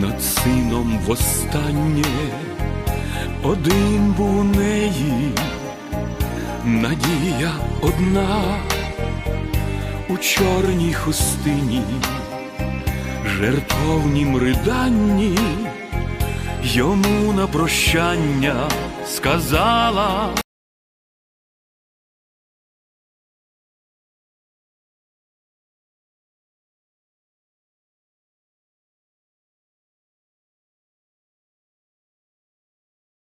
над сином востаннє, один був у неї, надія одна у чорній хустині, жертовнім риданні, йому на прощання сказала.